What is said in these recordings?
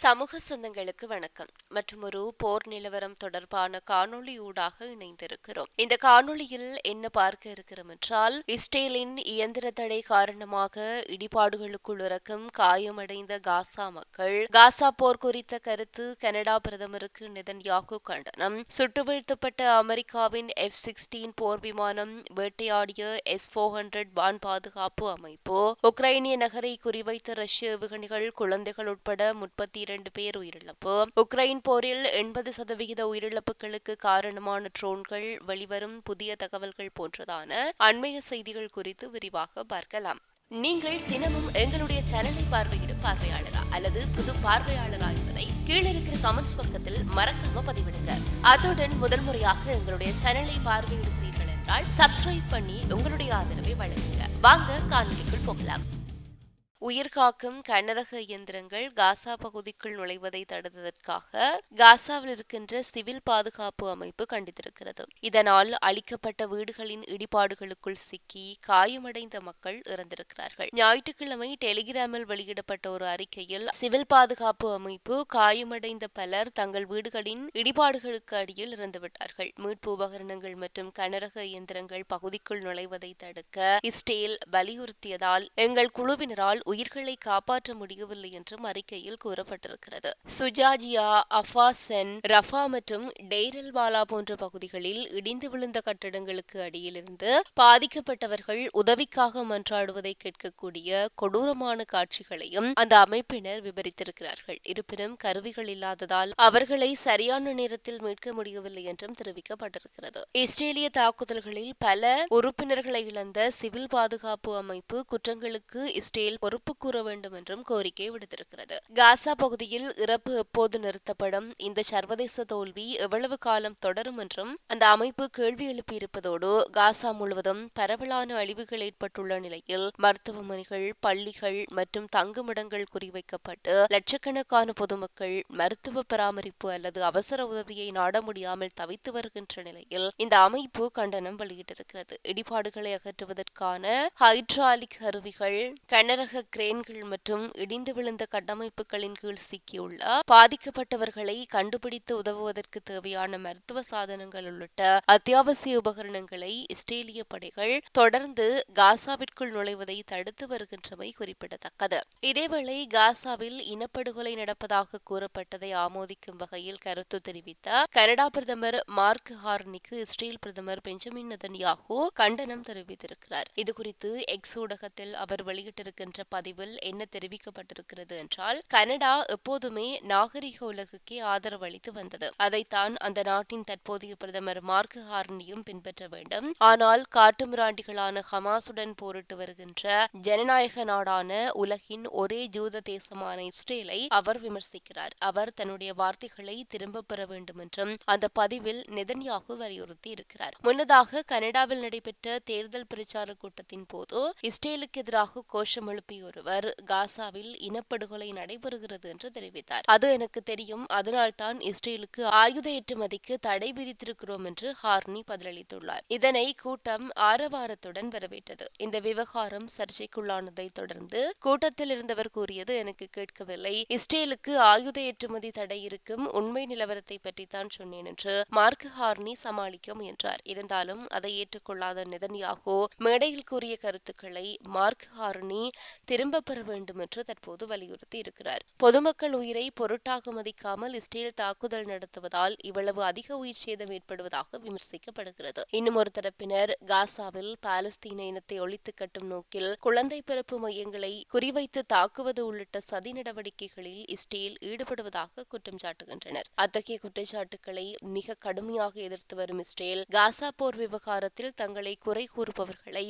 சமூக சொந்தங்களுக்கு வணக்கம். மற்றும் ஒரு போர் நிலவரம் தொடர்பான காணொளியூடாக இணைந்திருக்கிறோம். இந்த காணொளியில் என்ன பார்க்க இருக்கிறோம் என்றால் இஸ்ரேலின் இயந்திர தடை காரணமாக இடிபாடுகளுக்குள் இறக்கும் காயமடைந்த காசா மக்கள் காசா போர் குறித்த கருத்து கனடா பிரதமருக்கு நெதன்யாகு கண்டனம். சுட்டு வீழ்த்தப்பட்ட அமெரிக்காவின் எஃப் சிக்ஸ்டீன் போர் விமானம் வேட்டையாடிய எஸ் போர் ஹண்ட்ரட் வான் பாதுகாப்பு அமைப்பு உக்ரைனிய நகரை குறிவைத்த ரஷ்ய ஏவுகணைகள் குழந்தைகள் உட்பட முப்பத்தி இரண்டு பேர் உயிரிழப்பு. உக்ரைன் போரில் எண்பது சதவிகித உயிரிழப்புகளுக்கு காரணமான ட்ரோன்கள் வெளிவரும் புதிய தகவல்கள் போன்றதான அண்மைய செய்திகள் குறித்து விரிவாக பார்க்கலாம். நீங்கள் தினமும் எங்களுடைய சேனலை பார்வையிடும் பார்வையாளரா அல்லது புது பார்வையாளரா என்பதை கீழே இருக்கிற கமெண்ட்ஸ் பக்கத்தில் மறக்காம பதிவிடுங்க. அத்துடன் முதல் முறையாக எங்களுடைய சேனலை பார்வையிடுகிறீர்கள் என்றால் சப்ஸ்கிரைப் பண்ணி உங்களுடைய ஆதரவை வழங்குங்க. வாங்க காணொலிக்குள் போகலாம். உயிர்காக்கும் கனரக இயந்திரங்கள் காசா பகுதிக்குள் நுழைவதை தடுத்ததற்காக காசாவில் இருக்கின்ற சிவில் பாதுகாப்பு அமைப்பு கண்டித்திருக்கிறது. இதனால் அளிக்கப்பட்ட வீடுகளின் இடிபாடுகளுக்குள் சிக்கி காயமடைந்த மக்கள் இறந்திருக்கிறார்கள். ஞாயிற்றுக்கிழமை டெலிகிராமில் வெளியிடப்பட்ட ஒரு அறிக்கையில் சிவில் பாதுகாப்பு அமைப்பு காயமடைந்த பலர் தங்கள் வீடுகளின் இடிபாடுகளுக்கு அடியில் இறந்துவிட்டார்கள். மீட்பு உபகரணங்கள் மற்றும் கனரக இயந்திரங்கள் பகுதிக்குள் நுழைவதை தடுக்க இஸ்டேல் வலியுறுத்தியதால் எங்கள் குழுவினரால் உயிர்களை காப்பாற்ற முடியவில்லை என்றும் அறிக்கையில் கூறப்பட்டிருக்கிறது. சுஜாஜியா அஃபாசென் ரஃபா மற்றும் டெய்ரல் பாலா போன்ற பகுதிகளில் இடிந்து விழுந்த கட்டடங்களுக்கு அடியிலிருந்து பாதிக்கப்பட்டவர்கள் உதவிக்காக மன்றாடுவதை கேட்கக்கூடிய கொடூரமான காட்சிகளையும் அந்த அமைப்பினர் விவரித்திருக்கிறார்கள் இருப்பினும் கருவிகள் இல்லாததால் அவர்களை சரியான நேரத்தில் மீட்க முடியவில்லை என்றும் தெரிவிக்கப்பட்டிருக்கிறது. இஸ்ரேலிய தாக்குதல்களில் பல உறுப்பினர்களை இழந்த சிவில் பாதுகாப்பு அமைப்பு குற்றங்களுக்கு இஸ்ரேல் பொறுப்பு கூற வேண்டும் என்றும் கோரிக்கை விடுத்திருக்கிறது. காசா பகுதியில் இறப்பு எப்போது நிறுத்தப்படும்? இந்த சர்வதேச தோல்வி எவ்வளவு காலம் தொடரும் என்றும் அந்த அமைப்பு கேள்வி எழுப்பியிருப்பதோடு காசா முழுவதும் பரவலான அழிவுகள் ஏற்பட்டுள்ள நிலையில் மருத்துவமனைகள் பள்ளிகள் மற்றும் தங்குமிடங்கள் குறிவைக்கப்பட்டு லட்சக்கணக்கான பொதுமக்கள் மருத்துவ பராமரிப்பு அல்லது அவசர உதவியை நாட முடியாமல் தவித்து வருகின்ற நிலையில் இந்த அமைப்பு கண்டனம் வெளியிட்டிருக்கிறது. இடிபாடுகளை அகற்றுவதற்கான ஹைட்ராலிக் கருவிகள் கனரக கிரேன்கள் மற்றும் இடிந்து விழுந்த கட்டமைப்புகளின் கீழ் சிக்கியுள்ள பாதிக்கப்பட்டவர்களை கண்டுபிடித்து உதவுவதற்கு தேவையான மருத்துவ சாதனங்கள் உள்ளிட்ட அத்தியாவசிய உபகரணங்களை இஸ்ரேலிய படைகள் தொடர்ந்து காசாவிற்குள் நுழைவதை தடுத்து வருகின்றமை குறிப்பிடத்தக்கது. இதேவேளை காசாவில் இனப்படுகொலை நடப்பதாக கூறப்பட்டதை ஆமோதிக்கும் வகையில் கருத்து தெரிவித்த கனடா பிரதமர் மார்க் ஹார்னிக்கு இஸ்ரேல் பிரதமர் பெஞ்சமின் நதன்யாகு கண்டனம் தெரிவித்திருக்கிறார். இதுகுறித்து எக்ஸ் ஊடகத்தில் அவர் வெளியிட்டிருக்கின்ற பதிவில் என்ன தெரிவிக்கப்பட்டிருக்கிறது என்றால் கனடா எப்போதுமே நாகரிக உலகுக்கே ஆதரவு அளித்து வந்தது. அதைத்தான் அந்த நாட்டின் தற்போதைய பிரதமர் மார்க் ஹார்னியும் பின்பற்ற வேண்டும். ஆனால் காட்டுமிராண்டிகளான ஹமாசுடன் போரிட்டு வருகின்ற ஜனநாயக நாடான உலகின் ஒரே ஜூத தேசமான இஸ்ரேலை அவர் விமர்சிக்கிறார். அவர் தன்னுடைய வார்த்தைகளை திரும்ப பெற வேண்டும் என்றும் அந்த பதிவில் நெதன்யாகு வலியுறுத்தி இருக்கிறார். முன்னதாக கனடாவில் நடைபெற்ற தேர்தல் பிரச்சார கூட்டத்தின் போது இஸ்ரேலுக்கு எதிராக கோஷம் எழுப்பிய ஒருவர் காசாவில் இனப்படுகொலை நடைபெறுகிறது என்று தெரிவித்தார். அது எனக்கு தெரியும். அதனால்தான் இஸ்ரேலுக்கு ஆயுத ஏற்றுமதிக்கு தடை விதித்திருக்கிறோம் என்று ஹார்னி பதிலளித்துள்ளார். இதனை கூட்டம் ஆரவாரத்துடன் வரவேற்றது. இந்த விவகாரம் சர்ச்சைக்குள்ளானதை தொடர்ந்து கூட்டத்தில் இருந்தவர் கூறியது எனக்கு கேட்கவில்லை. இஸ்ரேலுக்கு ஆயுத ஏற்றுமதி தடை இருக்கும் உண்மை நிலவரத்தை பற்றித்தான் சொன்னேன் என்று மார்க் ஹார்னி சமாளிக்க முயன்றார். இருந்தாலும் அதை ஏற்றுக்கொள்ளாத நிதன்யாகோ மேடையில் கூறிய கருத்துக்களை மார்க் ஹார்னி திரும்ப பெற வேண்டும் என்று தற்போது வலியுறுத்தி இருக்கிறார். பொதுமக்கள் உயிரை பொருட்டாக மதிக்காமல் இஸ்ரேல் தாக்குதல் நடத்துவதால் இவ்வளவு அதிக உயிர் சேதம் ஏற்படுவதாக விமர்சிக்கப்படுகிறது. இன்னும் ஒரு தரப்பினர் காசாவில் பாலஸ்தீன இனத்தை ஒழித்து கட்டும் நோக்கில் குழந்தை பிறப்பு மையங்களை குறிவைத்து தாக்குவது உள்ளிட்ட சதி நடவடிக்கைகளில் இஸ்ரேல் ஈடுபடுவதாக குற்றம் சாட்டுகின்றனர். அத்தகைய குற்றச்சாட்டுக்களை மிக கடுமையாக எதிர்த்து வரும் இஸ்ரேல் காசா போர் விவகாரத்தில் தங்களை குறை கூறுபவர்களை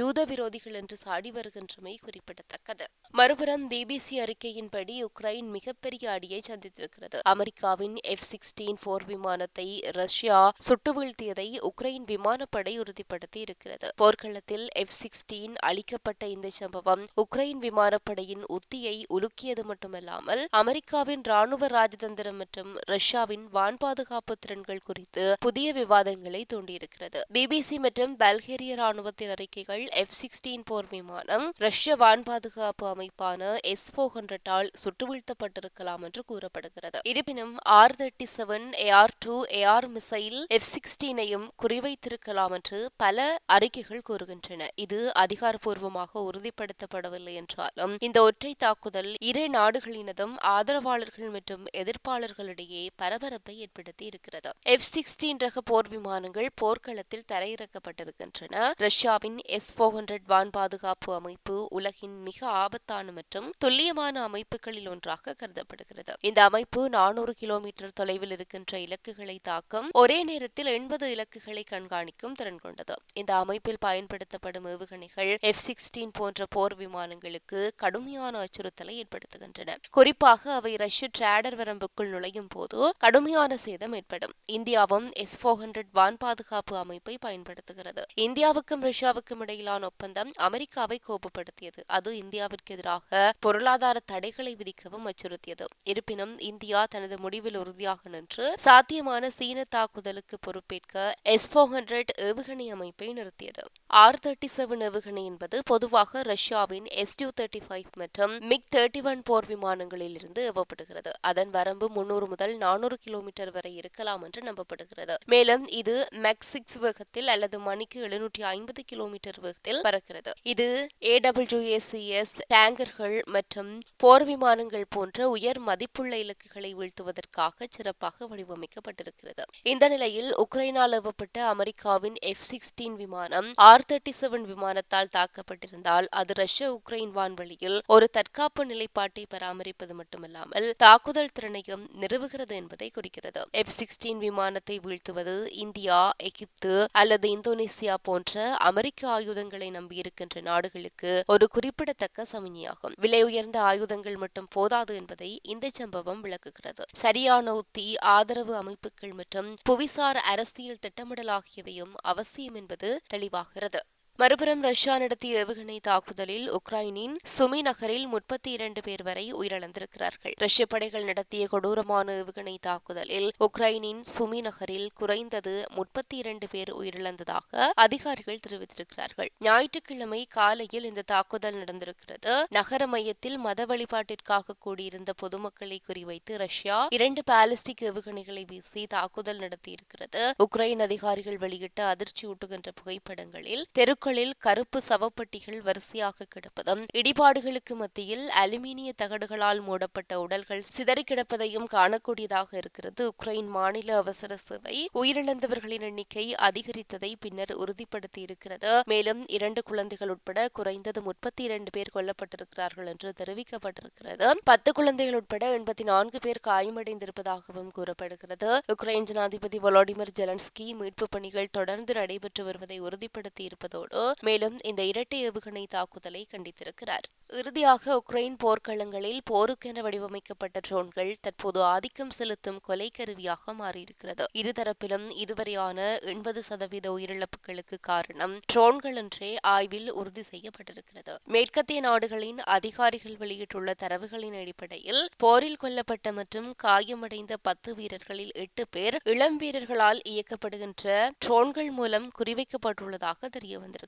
ஜூத விரோதிகள் என்று சாடி வருகின்றமை குறிப்பிடத்தக்கது மறுபுறம் பிபிசி அறிக்கையின்படி உக்ரைன் மிகப்பெரிய அடியை சந்தித்திருக்கிறது. அமெரிக்காவின் எஃப் சிக்ஸ்டீன் போர் விமானத்தை ரஷ்யா சுட்டு வீழ்த்தியதை உக்ரைன் விமானப்படை உறுதிப்படுத்தி இருக்கிறது. போர்க்களத்தில் எஃப் சிக்ஸ்டீன் அளிக்கப்பட்ட இந்த சம்பவம் உக்ரைன் விமானப்படையின் உத்தியை உலுக்கியது மட்டுமல்லாமல் அமெரிக்காவின் ராணுவ ராஜதந்திரம் மற்றும் ரஷ்யாவின் வான் பாதுகாப்பு திறன்கள் குறித்து புதிய விவாதங்களை தூண்டியிருக்கிறது. பிபிசி மற்றும் பல்கேரிய ராணுவத்தின் அறிக்கைகள் எஃப் சிக்ஸ்டீன் போர் விமானம் ரஷ்ய வான் பாதுகாப்பு அமைப்பான எஸ் போர் ஹண்ட்ரட்டால் சுட்டுவீழ்த்தப்பட்டிருக்கலாம் என்று கூறப்படுகிறது. இருப்பினும் R thirty seven AR two AR missile F சிக்ஸ்டீனையும் குறிவைத்திருக்கலாம் என்று பல அறிக்கைகள் கூறுகின்றன. இது அதிகாரப்பூர்வமாக உறுதிப்படுத்தப்படவில்லை என்றாலும் இந்த ஒற்றை தாக்குதல் இரு நாடுகளினதும் ஆதரவாளர்கள் மற்றும் எதிர்ப்பாளர்களிடையே பரபரப்பை ஏற்படுத்தி இருக்கிறது. எஃப் சிக்ஸ்டீன் ரக போர் விமானங்கள் போர்க்களத்தில் தரையிறக்கப்பட்டிருக்கின்றன. ரஷ்யாவின் எஸ் போர் ஹண்ட்ரட் வான் பாதுகாப்பு அமைப்பு உலகின் மிக ஆபத்தான மற்றும் துல்லியமான அமைப்புகளில் ஒன்றாக கருதப்படுகிறது. இந்த அமைப்பு நானூறு கிலோமீட்டர் தொலைவில் இருக்கின்ற இலக்குகளை தாக்கும் ஒரே நேரத்தில் எண்பது இலக்குகளை கண்காணிக்கும் திறன் கொண்டது. இந்த அமைப்பில் பயன்படுத்தப்படும் ஏவுகணைகள் எஃப் சிக்ஸ்டீன் போன்ற போர் விமானங்களுக்கு கடுமையான அச்சுறுத்தலை ஏற்படுத்துகின்றன. குறிப்பாக அவை ரஷ்ய டிராடர் வரம்புக்குள் நுழையும் போது கடுமையான சேதம் ஏற்படும். இந்தியாவும் எஸ் போர் ஹண்ட்ரட் வான் பாதுகாப்பு அமைப்பை பயன்படுத்துகிறது. இந்தியாவுக்கும் ரஷ்யாவுக்கும் இடையிலான ஒப்பந்தம் அமெரிக்காவை கோபப்படுத்தியது. அது இந்தியாவிற்கு எதிராக பொருளாதார தடைகளை விதிக்கவும் அச்சுறுத்தியது. இருப்பினும் இந்தியா தனது முடிவில் உறுதியாக நின்று சாத்தியமான சீன தாக்குதலுக்கு பொறுப்பேற்க எஸ் போர் ஹண்ட்ரட் ஏவுகணை அமைப்பை நிறுத்தியது. ஆர் தேர்ட்டி செவன் ஏவுகணை என்பது பொதுவாக ரஷ்யாவின் எஸ் டூ தேர்ட்டி ஃபைவ் மற்றும் மிக் தேர்ட்டி ஒன் போர் விமானங்களில் இருந்து ஏவப்படுகிறது. அதன் வரம்பு முன்னூறு முதல் நானூறு கிலோமீட்டர் வரை இருக்கலாம் என்று நம்பப்படுகிறது. மேலும் இது மேக் சிக்ஸ் வேகத்தில் அல்லது மணிக்கு எழுநூற்றி ஐம்பது கிலோமீட்டர் வேகத்தில் பறக்கிறது. இது ஏடபிள்யூஏசிஎஸ் டேங்கர்கள் மற்றும் போர் விமானங்கள் போன்ற உயர் மதிப்புள்ள இலக்குகளை வீழ்த்துவதற்காக சிறப்பாக வடிவமைக்கப்பட்டிருக்கிறது. இந்த நிலையில் உக்ரைனால் ஏவப்பட்ட அமெரிக்காவின் எஃப் சிக்ஸ்டீன் விமானம் ஆர் தேர்ட்டி செவன் விமானத்தால் தாக்கப்பட்டிருந்தால் அது ரஷ்ய உக்ரைன் வான்வெளியில் ஒரு தற்காப்பு நிலைப்பாட்டை பராமரிப்பது மட்டுமல்லாமல் தாக்குதல் திறனையும் நிறுவுகிறது என்பதை குறிக்கிறது. எஃப் சிக்ஸ்டீன் விமானத்தை வீழ்த்துவது இந்தியா எகிப்து அல்லது இந்தோனேசியா போன்ற அமெரிக்க ஆயுதங்களை நம்பியிருக்கின்ற நாடுகளுக்கு ஒரு குறிப்பிடத்தக்க சமிஞ்ஞையாகும் விலை உயர்ந்த ஆயுதங்கள் மட்டும் போதாது என்பதை இந்த சம்பவம் விளக்குகிறது. சரியான உத்தி ஆதரவு அமைப்புகள் மற்றும் புவிசார் அரசியல் திட்டமிடல் ஆகியவையும் அவசியம் என்பது தெளிவாகிறது. மறுபுறம் ரஷ்யா நடத்திய ஏவுகணை தாக்குதலில் உக்ரைனின் சுமி நகரில் முப்பத்தி இரண்டு பேர் வரை உயிரிழந்திருக்கிறார்கள். ரஷ்ய படைகள் நடத்திய கொடூரமான ஏவுகணை தாக்குதலில் உக்ரைனின் சுமி நகரில் குறைந்தது முப்பத்தி இரண்டு பேர் உயிரிழந்ததாக அதிகாரிகள் தெரிவித்திருக்கிறார்கள். ஞாயிற்றுக்கிழமை காலையில் இந்த தாக்குதல் நடந்திருக்கிறது. நகர மையத்தில் மத வழிபாட்டிற்காக கூடியிருந்த பொதுமக்களை குறிவைத்து ரஷ்யா இரண்டு பாலிஸ்டிக் ஏவுகணைகளை வீசி தாக்குதல் நடத்தியிருக்கிறது. உக்ரைன் அதிகாரிகள் வெளியிட்ட அதிர்ச்சியூட்டுகின்ற புகைப்படங்களில் தெரு தெருக்களில் கருப்பு சவப்பட்டிகள் வரிசையாக கிடப்பதும். இடிபாடுகளுக்கு மத்தியில் அலுமினிய தகடுகளால் மூடப்பட்ட உடல்கள் சிதறி கிடப்பதையும் காணக்கூடியதாக இருக்கிறது. உக்ரைன் மாநில அவசர சேவை உயிரிழந்தவர்களின் எண்ணிக்கை அதிகரித்ததை பின்னர் உறுதிப்படுத்தி இருக்கிறது. மேலும் இரண்டு குழந்தைகள் உட்பட குறைந்தது முப்பத்தி இரண்டு பேர் கொல்லப்பட்டிருக்கிறார்கள் என்று தெரிவிக்கப்பட்டிருக்கிறது. பத்து குழந்தைகள் உட்பட எண்பத்தி நான்கு பேர் காயமடைந்திருப்பதாகவும் கூறப்படுகிறது. உக்ரைன் ஜனாதிபதி வொலோடிமிர் ஜெலன்ஸ்கி மீட்பு பணிகள் தொடர்ந்து நடைபெற்று வருவதை உறுதிப்படுத்தி இருப்பதோடு மேலும் இந்த இரட்டை ஏவுகணை தாக்குதலை கண்டித்திருக்கிறார். இறுதியாக உக்ரைன் போர்க்களங்களில் போருக்கென வடிவமைக்கப்பட்ட ட்ரோன்கள் தற்போது ஆதிக்கம் செலுத்தும் கொலை கருவியாக மாறியிருக்கிறது. இருதரப்பிலும் இதுவரையான எண்பது சதவீத உயிரிழப்புகளுக்கு காரணம் ட்ரோன்கள் என்றே ஆய்வில் உறுதி செய்யப்பட்டிருக்கிறது. மேற்கத்திய நாடுகளின் அதிகாரிகள் வெளியிட்டுள்ள தரவுகளின் அடிப்படையில் போரில் கொல்லப்பட்ட மற்றும் காயமடைந்த பத்து வீரர்களில் எட்டு பேர் இளம் வீரர்களால் இயக்கப்படுகின்ற ட்ரோன்கள் மூலம் குறிவைக்கப்பட்டுள்ளதாக தெரிய வந்திருக்கிறது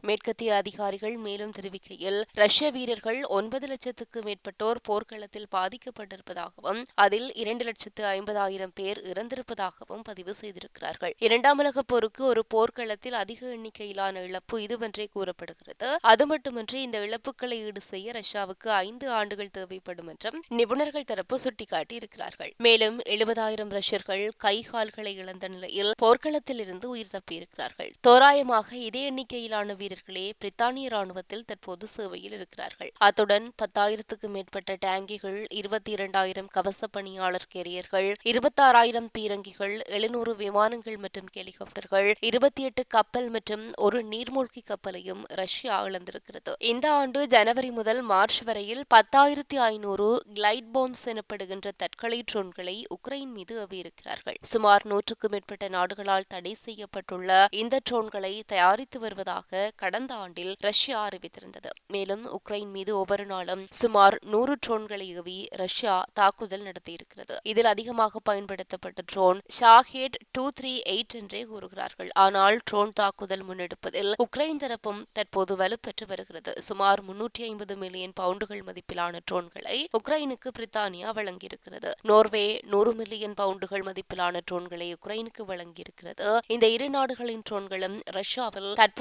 மேற்கத்திய அதிகாரிகள் மேலும் தெரிவிக்கையில் ரஷ்ய வீரர்கள் ஒன்பது லட்சத்துக்கு மேற்பட்டோர் போர்க்களத்தில் பாதிக்கப்பட்டிருப்பதாகவும் அதில் இரண்டு லட்சத்து ஐம்பதாயிரம் பேர் இறந்திருப்பதாகவும் பதிவு செய்திருக்கிறார்கள். இரண்டாம் உலகப் போருக்கு ஒரு போர்க்களத்தில் அதிக எண்ணிக்கையிலான இழப்பு இதுவென்றே கூறப்படுகிறது. அது மட்டுமின்றி இந்த இழப்புகளை ஈடு செய்ய ரஷ்யாவுக்கு ஐந்து ஆண்டுகள் தேவைப்படும் என்றும் நிபுணர்கள் தரப்பு சுட்டிக்காட்டி இருக்கிறார்கள் மேலும் எழுபதாயிரம் ரஷ்யர்கள் கை கால்களை இழந்த நிலையில் போர்க்களத்தில் இருந்து உயிர் தப்பியிருக்கிறார்கள். தோராயமாக இதே எண்ணிக்கை எண்ணிக்கையிலான வீரர்களே பிரித்தானிய ராணுவத்தில் தற்போது சேவையில் இருக்கிறார்கள். அத்துடன் பத்தாயிரத்துக்கு மேற்பட்ட டேங்கிகள் இருபத்தி இரண்டாயிரம் கவச பணியாளர் கேரியர்கள் இருபத்தாறாயிரம் பீரங்கிகள் எழுநூறு விமானங்கள் மற்றும் ஹெலிகாப்டர்கள் இருபத்தி எட்டு கப்பல் மற்றும் ஒரு நீர்மூழ்கி கப்பலையும் ரஷ்யா இழந்திருக்கிறது. இந்த ஆண்டு ஜனவரி முதல் மார்ச் வரையில் பத்தாயிரத்தி ஐநூறு கிளைட் பாம்ஸ் எனப்படுகின்ற தற்கொலை ட்ரோன்களை உக்ரைன் மீது ஏவியிருக்கிறார்கள். சுமார் நூற்றுக்கும் மேற்பட்ட நாடுகளால் தடை செய்யப்பட்டுள்ள இந்த ட்ரோன்களை தயாரித்து வரும் வருவதாக கடந்த ஆண்டில் ரஷ்யா அறிவித்திருந்தது. மேலும் உக்ரைன் மீது ஒவ்வொரு நாளும் சுமார் நூறு ட்ரோன்களை ஏவி ரஷ்யா தாக்குதல் நடத்தியிருக்கிறது. இதில் அதிகமாக பயன்படுத்தப்பட்ட drone Shahed two three eight என்றே கூறுகிறார்கள். ஆனால் ட்ரோன் தாக்குதல் முன்னெடுப்பதில் உக்ரைன் தரப்பும் தற்போது வலுப்பெற்று வருகிறது. சுமார் முன்னூற்றி ஐம்பது மில்லியன் பவுண்டுகள் மதிப்பிலான ட்ரோன்களை உக்ரைனுக்கு பிரித்தானியா வழங்கியிருக்கிறது. நோர்வே நூறு மில்லியன் பவுண்டுகள் மதிப்பிலான ட்ரோன்களை உக்ரைனுக்கு வழங்கியிருக்கிறது. இந்த இரு நாடுகளின் ட்ரோன்களும் ரஷ்யாவில்